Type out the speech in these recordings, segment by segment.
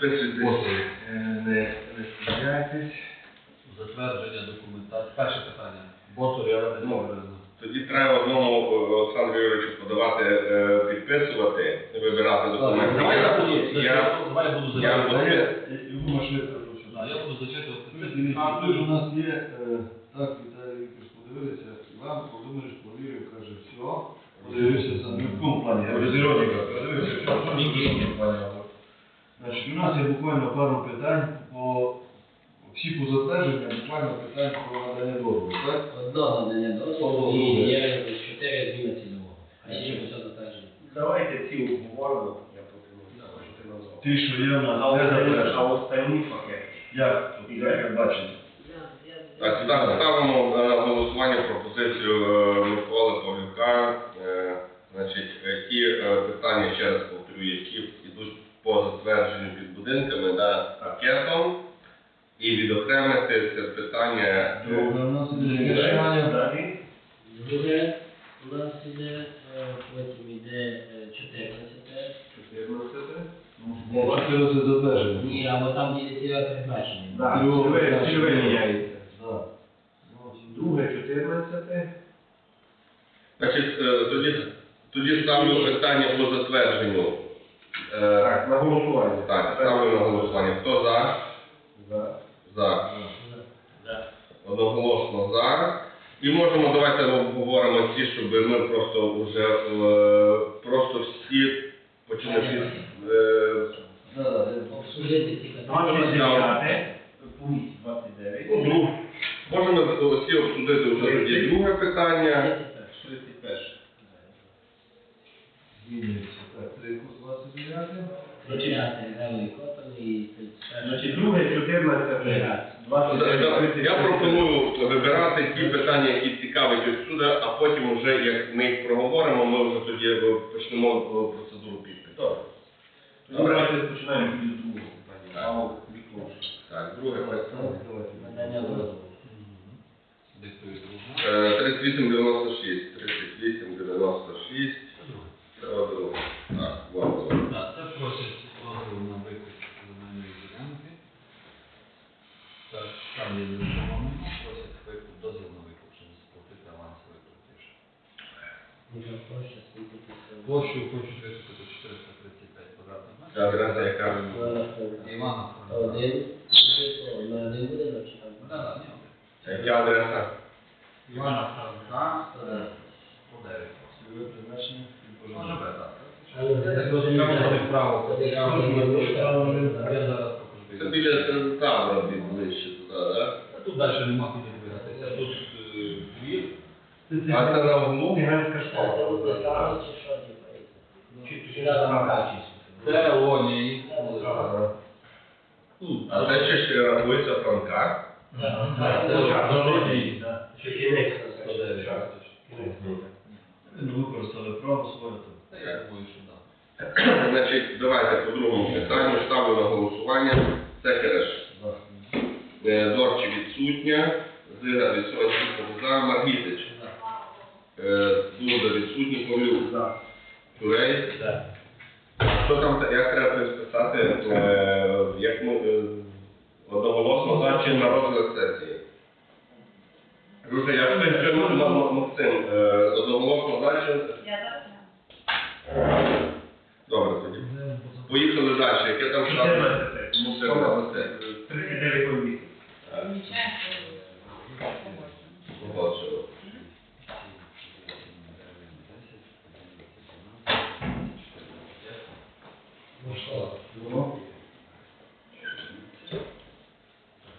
Підписуйтесь, е, не, не. Затвердження документації. Перше питання. Ботор Яна Володимирівна. Тоді треба одному е, Олександру Юрійовичу подавати, е, підписувати, вибирати документи. Давай я буду Я- зачитувати. Давай я буду я буду- зачитувати. Йому швидко прошу. Да, Я буду зачитувати. Тут у нас є, е, так, Віталій Вікторович, подивилися, Іван Володимирович повірив, каже, все, подивився сам, ну, в якому плані, я подивився, що ні. Значить, у нас є буквально пару питань по, всі по затвердженням, буквально питань про надання дозволу, так? Одно надання дозволу і є чотири зміни цільового. А ще все затверджено. Давайте ці обговоримо, я пропоную, що ти назвав. Ті, що є в А нас, не а затверджені. остальні пакети. Як? Тут як бачите? Так, ста- ставимо на голосування пропозицію е, Миколи Павлюка. Е, Значить, е, ті е, питання, ще раз повторю, які по затвердженню під будинками да, пакетом, і відокремити це питання. Друге у нас іде рішення. Далі. Друге у нас іде, е, потім іде е, 14. 14. Ні, 14 затвердження. Ні, або там є цільове призначення. Так, Друге, цільове- цільове друге. міняється. Так. Друге, 14. Значить, е, тоді, тоді ставлю питання по затвердженню. Е, Так, на голосування. Так, ставлю на голосування. Хто за? За. За. Одноголосно за. І можемо давайте обговоримо ті, щоб ми просто вже е, просто всі почали всі. е, Обсудити ці питання. 29. Пункт 29. ну, Можемо всі обсудити вже тоді друге питання. 31. Змінюється. Так, 3 29. Прочитати Гелові Котові і 31. Значить, друге, 14. Я пропоную вибирати ті питання, які цікавить ось сюди, а потім вже як ми їх проговоримо, ми вже тоді почнемо процедуру підпису. Добре. Давайте починаємо від другого питання. Так, друге питання. Надання дозволу. Диктую друге. Е, 3896. 3896. Це друге. Так, ладно. Так, це просять дозвіл на викуп земельної ділянки. Так, там є незаконно, просять викуп, дозвіл на викуп, щоб сплатити авансовий платіж. Яка площа, скільки хочуть викупити 435 квадратних метрів. адреса, яка Івана. Один. На один будинок чи там? Да, да, ні. яка адреса? Івана Франка, Е, по 9. Цільове призначення. Може так. Я так розумію, що право. Це Я зараз Це покажу. біля Центавра ближче туди, так? Тут далі нема куди двигатися. Тут е, двір. А це на углу? Гігантська Це школа. буде ставити чи що, типу, і це? Це А це ще ж рахується Франка. Ще. Ну, використали право своє. то. Я думаю, що так. Значить, давайте по другому питанню ставлю на голосування. Це Кереш. Да. Е, Дорчі відсутня. Зига відсутня за Маргітич. Е, Дуда відсутній, Павлюк. За. Турей. Що там, та- як треба списати, е, як ми е, одноголосно за чи на розгляд сесії? Друже, я ще ще ну, ну, ну, Максим, е, одноголосно за чи? Я так знаю. Добре тоді. Поїхали далі. Яке там штат? 14. Ну, все, все. 39 комісій. Погоджено. Ну що? Ну,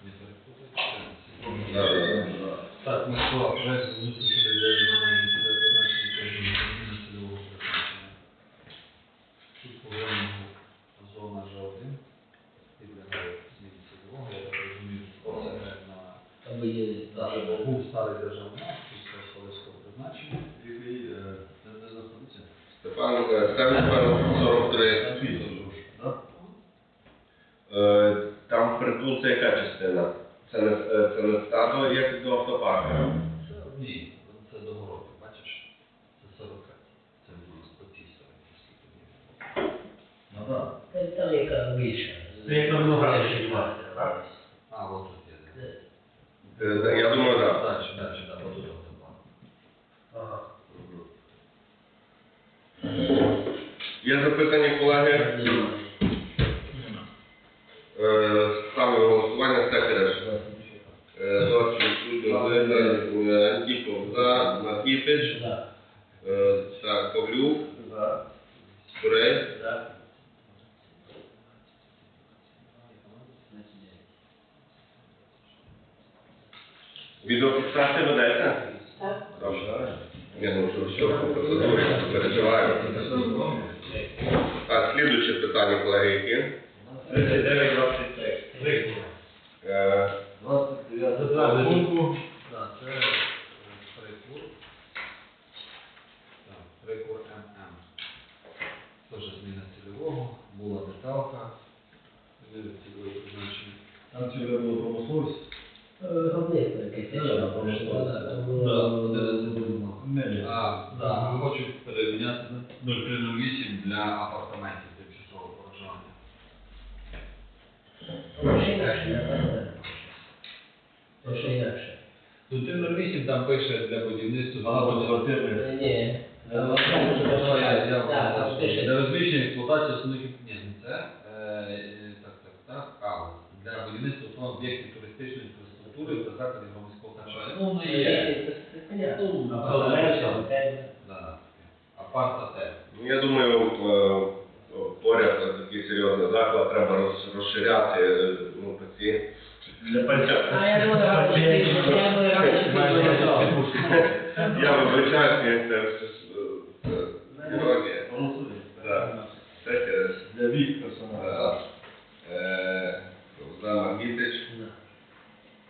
Не перепутайте. Да, да, да, да. Так, ми що, проект зустрічі для земельної призначення зміни цільового призначення. Тут повинна зона Ж1 підлягає зміні цільового. Я так розумію, що це на Або є Даже був старий державний акт після Соловського призначення. який, е, де де знаходиться? Степан е, Степан 43. Світло, так? Е, Там притул це яка частина? Це не, це не стадо, як до автопарку. Ні, це до городу, бачиш? Це 40 Це по цій стороні. Ну, так. Там- яка більша. Це як на винограді підніматися, так? А, от тут є. Е, Я думаю, так. Далі, далі, так, от тут автоплан. Ага. Є запитання, колеги? Е, Ставлю на голосування Сехереш. Дорчик, Судьо, Зина, Антіпов за, Маркітич, Да. е, так, Павлюк, За. Турей, Так. Відеофіксація ведеться? Так. Добре. Ні, ну що, що по процедурі, переживаю. Так, слідуюче питання, колеги, які? 39, 23. Три. Е, 29 пункту. Так, це е, прикур. Так, прикур ММ. Теж зміна цільового, була деталка. Зміни цільової призначення. Там цільове було промисловість. Виробництво якесь Да, ще промислове. да, там Да, було- одинадцять будинок. Мелі. А, да, хочуть переміняти на 0308 для апартаментів тимчасового проживання. Воно ще інакше, не так? То ще інакше. Тут 0308 там пише для будівництва Багатоквартирних. Ні. Для розміщення експлуатації основних ні, це. Е, е, Так, так, так. А, для будівництва основних об'єктів туристичної інфраструктури та закладів громадського харчування. Ну, воно є. Але. Апарт-отель. ну, я думаю, е, поряд такий серйозний заклад треба розширяти. Для. А я думаю, я думаю, я думаю, я думаю, я думаю, я думаю, Я вибачаюсь, мені це все ж, е, це іронія. Голосує. Да. Сехереш. Для вік персоналу. Е, За Маркітич, Да.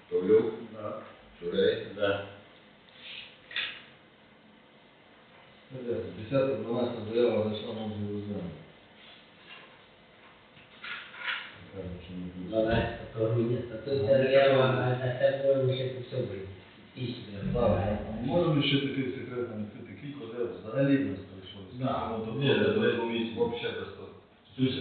Павлюк, Да. Турей. Да. 10-12 заява зайшла на розгляд землі. Кажуть, що не буде. Вона, то грудня, то тут заява, а це по-моєму ще по собі. Тисячі. Так, а Можемо ще такий секрет відкрити кілька заяв взагалі в нас прийшло. Да. Скільки Ні, воно це до комісії. взагалі без того. Тобто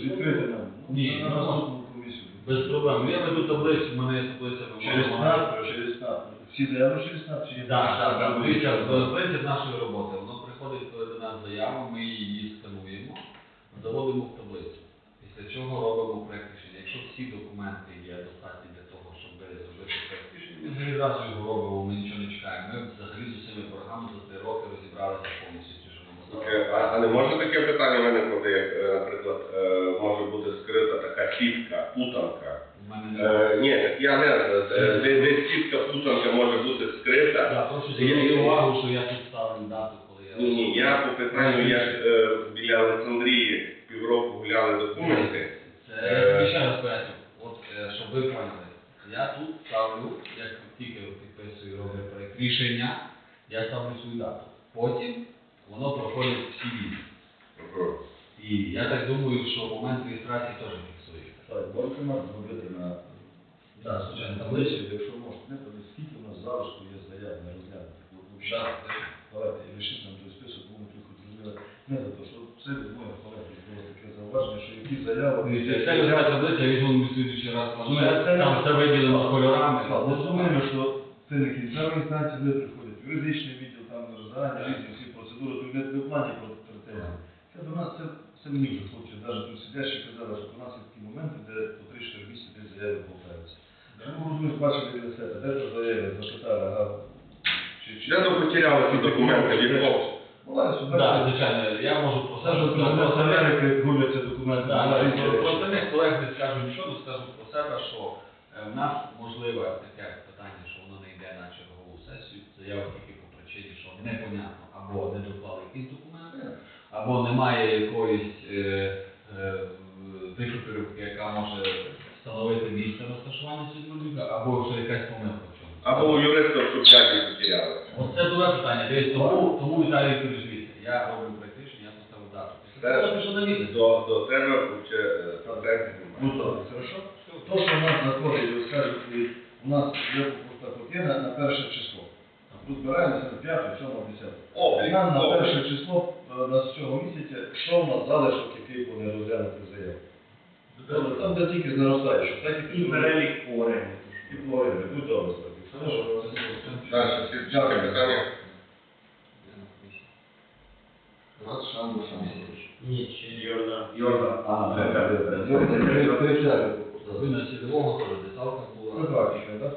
Ну, Ні, на ну, наступну комісію. Без проблем. Я веду таблицю, в мене є таблиця. Через СНАП, через СНАП. Всі заяви через СНАП? Так, так, так. Дивіться, принцип нашої роботи. Воно приходить до нас заява, ми її скануємо, заводимо в таблицю. Після чого робимо проект рішення. Якщо всі документи є достатні для того, щоб зробити проект рішення, ми взагалі разу його робимо, ми нічого не чекаємо. Ми взагалі з усіми програмами за три роки розібралися повністю, ті, що нам Е, здавали. А, а не може таке питання виникнути, як, е, наприклад, е, може бути скрита така сітка, путанка? У мене не Е, Ні, так я не е, де, де сітка путанка може бути скрита. Так, прошу звернути увагу, що я тут ставлю дату, коли я... Ні, ні, я по питанню, як е, біля Олександрії півроку гуляли документи. Це я ще раз поясню. От, е, щоб ви поняли, я тут ставлю, як тільки підписую роблю проект рішення, я ставлю свою дату. Потім воно проходить всі візи. Мгм. І я так думаю, що момент реєстрації теж фіксується. Так, нам зробити на Да, звичайно. таблиці, якщо можете, не то скільки у нас залишку є заяв не розглянути. От, взагалі, Давайте, лишіть нам той список, бо ми тільки зрозуміли. Не за те, що це від моїх колег було таке зауваження, що які заяви... Це така таблиця, я візьму на слідуючий раз Ну, планшет, це- там все виділено кольорами. Так, Розуміємо, що це не кінцева інстанція, приходять юридичний відділ, там зарані різні всі процедури, тут не в плані про претензії. Це до нас, це, це мені вже хлопці, навіть тут сидячі казали, що у нас є такі моменти, де по 3-4 місяці десь заяви повтаються. Ну, розумієш, бачили для себе, де то заяви, запитали, а чи, чи... Де то потеряли ці документи? Буває, що Так, звичайно, я можу про Це ж от з Америки гуляться документи. Про-. Остальних колег не скажу нічого, скажу про себе, що е, в нас можливе таке питання, що воно не йде на чергову Заява тільки по причині, що непонятно, або не доклали якісь документи, або немає якоїсь е, е, яка може встановити місце розташування світлолюбка, або що якась помилка в чому. Або у юриста в Шевчаті потеряли. Оце друге питання. Дивись, тому, тому Віталій переживіться. Я роблю проект я поставив дату. Після того напишу на місяць. До, до тебе ще е, Ну так, хорошо. То, що у нас заходить, ви скажете, у нас є поштапоки на, на перше число. Тут збираємося на 5, 7, 10. Облік, Нам на облік. перше число е, на цього місяця, що у нас залишок, який по не розглянути заяву? Там, там де тільки наростає, що так і І перелік по. І по будь добре, Славік. Далі, слідче питання. Раз, шанду, шанду. Ні, ще Йордан. Йордан. А, Так, так, так. так. Чари. Зміна цільового теж деталка була. Це практика, так?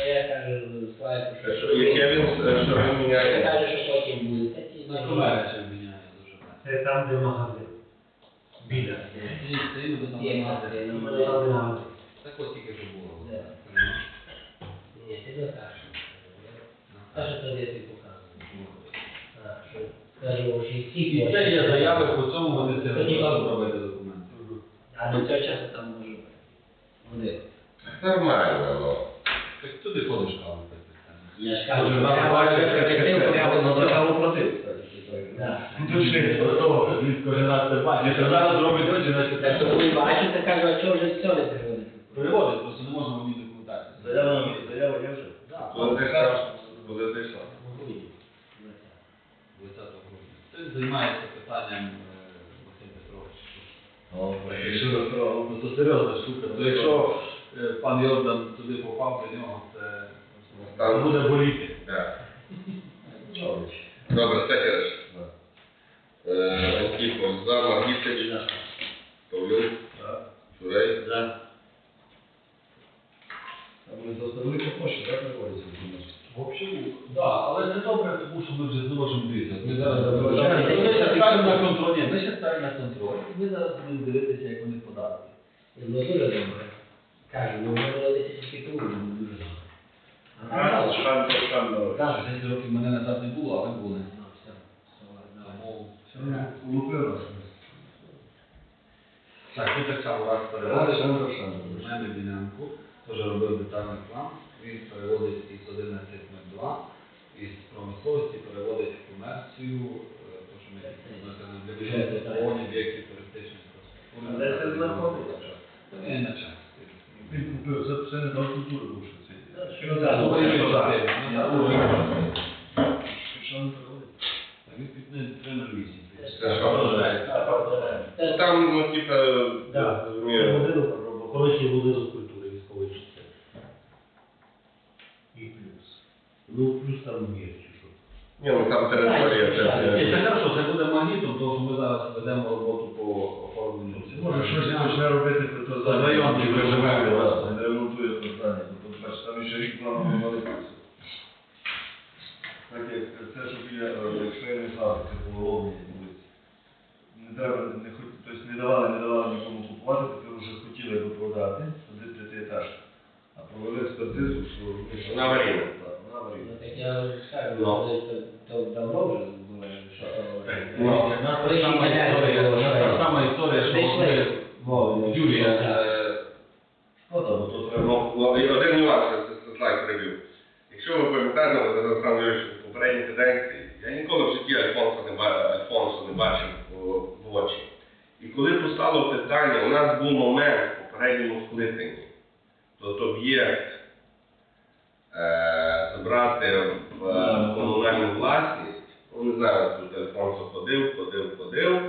А я кажу, Славіку, що... Що- Яке він, е, що він Я міняє? кажу, що потім буде. Та ті На зміни. комерцію міняє дуже так. Це там, де магазин. Біля. І це буде там Є магазин. магазин. Так от тільки що було. Да. Ні, ти не кажеш. А що тобі ти показує? А, що, кажу, що всі І це є заяви по цьому, вони це Тоді можуть ладно. робити документи. А до цього часу там може бути. Буде. Нормально, ну. Так туди ходиш каву пити. Я ж кажу, Дуже що багато треба бачиш, перспективу, треба Треба до цього. платити. Да. Він кожен раз це бачить. Якщо зараз робить значить Так що ви бачите, кажу, а чого вже все не переводити? Переводить, просто не можемо ні документації. Заява, заява є вже? Так. Коли ти сам, коли ти сам. Грудні. 20 грудня. Це займається питанням е, Василь Петрович. Ну, це серйозна штука. То якщо е, пан Йордан туди попав до нього, це Там- буде боліти. Так. Добре, Стехерич. Е, Антіпов за, Магісич, Павлюк, Шурей. За. Вони заставили площу, так, приводиться? Взагалі, так, але це добре, тому що ми вже не можемо дивитися. Ми зараз Добре. ми ще ставимо на контроль. Ні, Ми ще ставимо на контроль. і Ми зараз будемо дивитися, як вони подати. Ну дуже добре. Кажу, ну ми молодися тільки тут, ну дуже добре. Так. 10 років мене назад не було, а ви були. Ну, все. Все, давай. Тому Все. Так, тут так само раз шанду. У мене ділянку, теж робив детальний план. Він переводить із 11.02, із промисловості переводить в комерцію, е, то, що ми бюджету обслуговування об'єктів туристичної інфраструктури. Це він на час. Це, це не до культури був, що це. Що Ну, за? ну, ви його знаєте, ну, я думаю, Що не приводить? Та Він під 308. Це що? Це- Там, ну, типа, Так, розумію, будинок, колишній будинок культури військової частини. І плюс. Ну, плюс там є, чи що. ні, ну там територія, Ні, це, Це хорошо, це буде магнітом, тому що ми зараз ведемо роботу по оформленню. Може, щось почне робити при то Це район, де ми живемо, власне. Не ремонтує то здання, бо то бачиш, там ще рік плану не великий. Так як це, що біля е, швейної фабрики по головній вулиці. Не треба, не хоч, тобто не давали, не давали нікому купувати, тепер вже хотіли би продати, туди п'ятиэтажка. А провели експертизу, що Вона аварійна. Так, вона аварійна. Ну, так я скажу, Ну. що це- то давно вже було, що то... Ну. У нас та сама історія, у нас та сама історія, що вони Мовно. Юрія. Е, Шкода, бо то треба. Ну, ну, і один нюанс, я це слайд прибив. Якщо ви пам'ятаєте, Олександр Олександрович, в попередній каденції, я ніколи в житті Альфонса не, ба- Альфонсу не бачив о, в очі. І коли постало питання, у нас був момент в попередньому скликанні, тобто об'єкт забрати в комунальну власність, ну не знаю, тут Альфонсо ходив, ходив, ходив,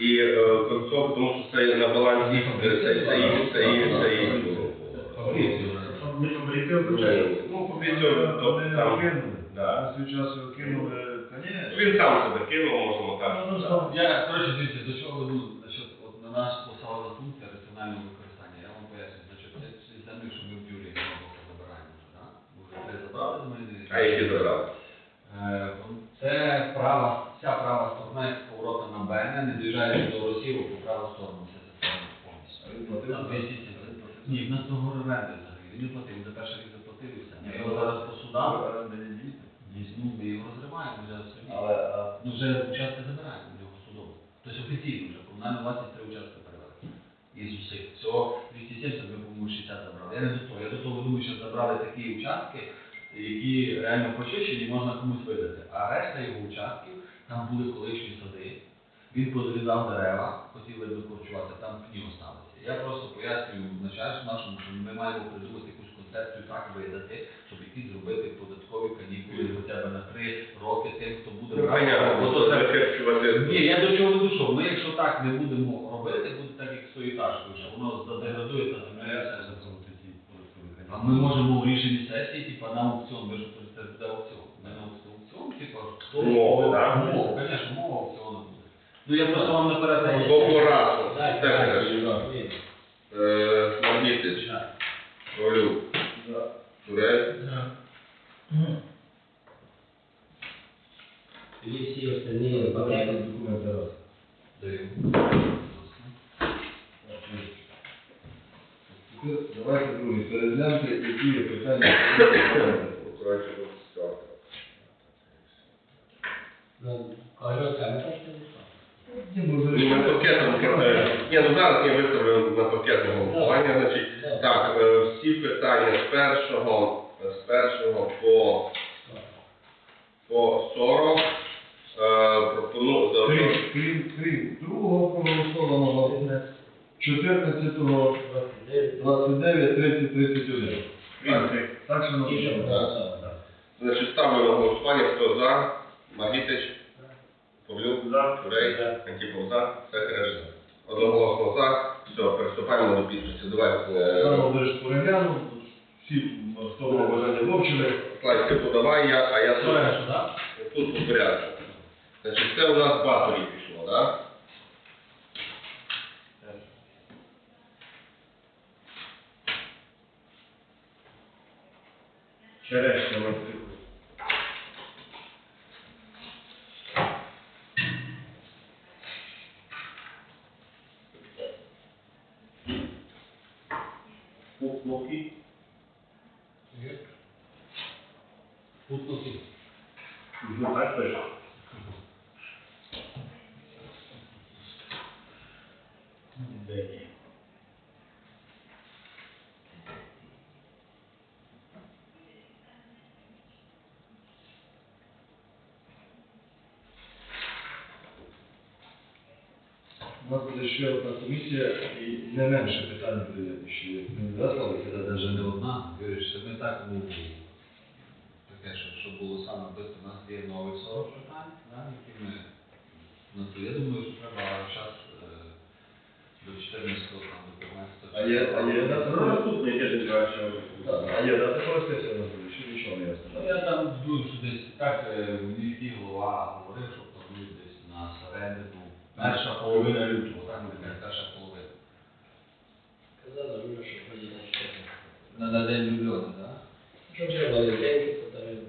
і е, концов, тому що це на балансі, це, це, це. Ми фабрикуємо включаємо. Ну, побіцяв, то там. Да. Свій час кинули, звісно. Він сам себе кинув, можемо так. Ну, ну, Я, коротше, дивіться, до чого веду, значить, от на наш посада функція раціонального використання. Я вам поясню, значить, це ці землі, що ми в Юрії Громовка забираємо вже, так? Ми вже три забрали з мене. А які забрали? Е, Це права, вся права сторона з поворота на БН, не доїжджаючи до Росії, по праву сторону все це сторону повністю. 270. Ні, в нас договор оренди взагалі. Він не платив, за перший рік заплатив і все. Ми його зараз по судам. Оренда не дійсна. Дійсно, ми його розриваємо вже собі. Але а, Ну вже участки забираємо у нього судово. Тобто офіційно вже комунальну власність три участки перевели. Із усіх. Всього 270, ми, по-моєму, 60 забрали. Я не до того. Я до того думаю, що забрали такі участки, які реально почищені, можна комусь видати. А решта його участків, там були колишні сади. Він позрізав дерева, хотів видно корчувати, там пні осталися. Я просто пояснюю начальству нашому, що ми маємо придумати якусь концепцію так видати, щоб якісь зробити податкові канікули хоча б на три роки тим, хто буде Ну, брати. Ні, я до чого веду, що ми якщо так не будемо робити, буде так, як тою що воно задеградує та А я заміниться. це закрути ті А ми можемо в рішенні сесії, типа, на аукціон, ви ж це буде аукціон. Не на аукціон, типа, хто? Умови, звісно, мова аукціону буде. Ну я просто вам наперед Так, кажу. По пораху. Так, Так, так, ні. Е, Магнітич, Олюк, Турець, І всі остальні пакети. документи раз. Даємо. Тепер давайте друге, перегляньте, які є питання. Коротше, все. Ну, кольорками так що не Може, пакетом, е, ні, ну зараз я виставлю на пакетне голосування, значить, Так. е, всі питання з першого, з першого по, по 40, е, пропоную, за- Крім, другого проголосованого, 14-го, 29, 30, 31. Так, так що так. значить, ставлю на голосування, хто за, Магітич, За. Турей, Антипов за, все хорошо. Одноголосно за, все, приступаємо до підписів. Давай, е, Заново ви переглянув, всі, хто мав бажання вивчили. Слайд, ти подавай, я, а я тут. Все, так? Тут по порядку. Значить, це у нас баторі пішло, так? Черешня на Пуклуки. Путнути. Ну так пише. У нас буде ще одна комісія і не менше питань буде ще. Не заслали, Це навіть не одна, Юрій, що ми так, ну, таке, що, що було саме у нас є нових 40 питань, які ми, ну, то я думаю, що треба час 14 там, до 15 А є, а є Ну, дата? наступний тиждень краще. Так, А сесія у нас буде, ще нічого не ясно. Ну, я там думаю, що десь так е, міський голова говорив, що планують десь на середину, перша половина лютого, так, нехай перша половина. Казали, ну, що вроді на що. На, на день влюблених, так? Що вже Валентинки подарили.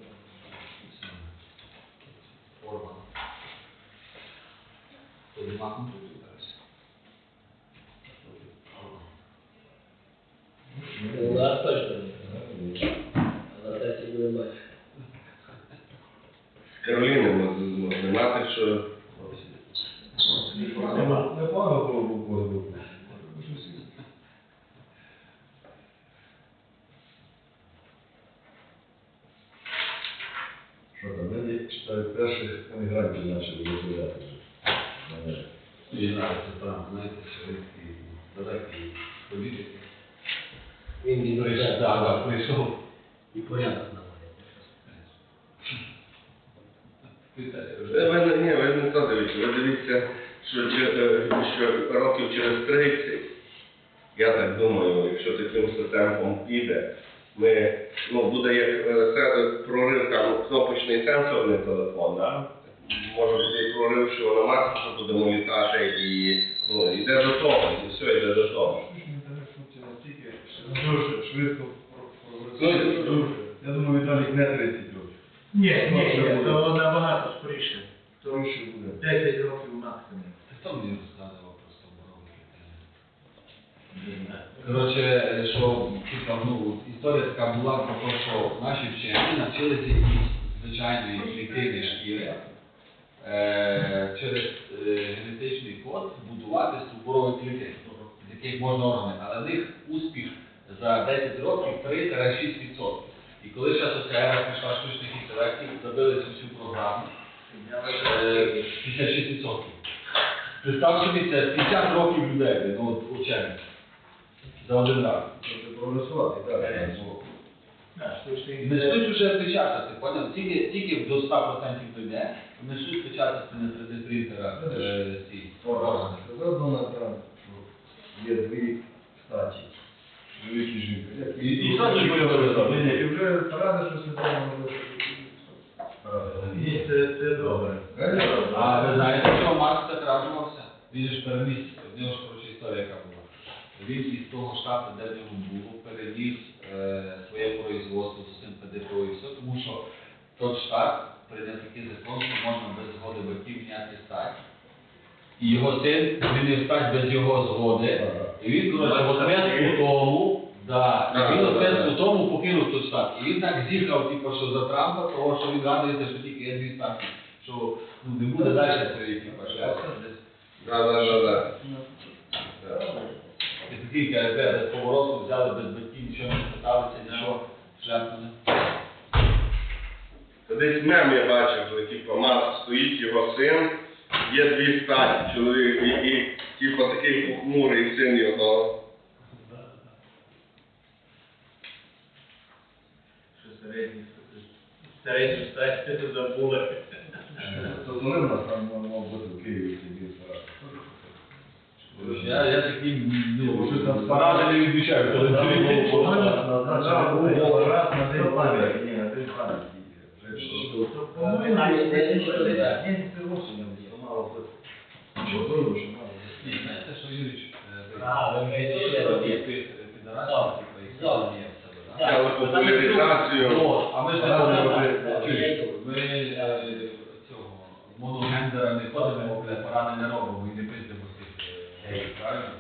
Форма. То нема конфлікту зараз. Ну, у нас точно не. А на сесії будемо бачити. З Кароліни можна знімати, що Непогано було б було. Що там, читають перших емігрантів розглядати це там, знаєте, що він такий далекий Прийшов, вже да, да, прийшов. і порядок наводить. Е, Ви, не- ні, ви не то дивіться, ви дивіться, що, чи- е, що років через 30, я так думаю, якщо таким темпом піде, ми, ну, буде як е, се- прорив там кнопочний сенсорний телефон, да? може бути і прорив, що на Марсі що буде монітаже і ну, йде до того, і все йде до того. Дуже швидко про- Ну, прогресує. Я думаю, Віталій не 30 років. Ні, ні, ні, то набагато скоріше. Тому що буде. 10 років максимум. Хто мені розказував просто боровики? Коротше, що типа, ну, історія така була про те, що наші вчені навчилися із звичайної клітини шкіри е, через е, генетичний код будувати стовбурові клітини, з яких можна органи. Але в них успіх за 10 років 3-6%. І коли зараз оця ера пішла штучних інтелектів, забили цю всю програму, е, 56%. Представ собі, це 50 років людей, ну от учених. За один раз. Щоб прогресувати, так. Ну, Несуть вже печатати, поняв? Тільки, тільки до 100% дойде, несуть печатати на 3D принтера е, ці органи. Сказано там, що є дві статі. Чоловік і І- і І вже треба може. Ні, це, це добре. А ви знаєте, що Макс так радувався? Він ж переніс, в нього ж коротше історія яка була. Він із того штату, де в нього було, переніс е, своє производство з цим ПДФО і все, тому що той штат прийняв такий закон, що можна без згоди батьків міняти стать. І його син змінив стать без його згоди. І він, коротше, в ответку тому, да, Да, і він ответку да. тому покинув той штат. І він так з'їхав, типу, що за Трампа, того, що він радується, що тільки є дві що ну, не буде далі цієї, типу, шляхи. Да, да, да, да. І такий КРП без повороту взяли без батьків, нічого не спиталися, нічого, шляпнули. Це десь мем я бачив, що типу, Марк стоїть його син, є дві статі, чоловік, і, і типу такий похмурий син його. Що стать забули. То коли в нас там мав бути в Києві? Я, я такий, ну, Що там паради не відмічаю, коли день було було. було парад на день пам'яті. Ні, на день пам'яті. По-моєму, це. ні, це осінню, що мало бути. Мало бути. Ні, знаєте, що Юрич, е, підарасів, типу, і всі є в себе, да? Так. Популяризацію. А ми ж не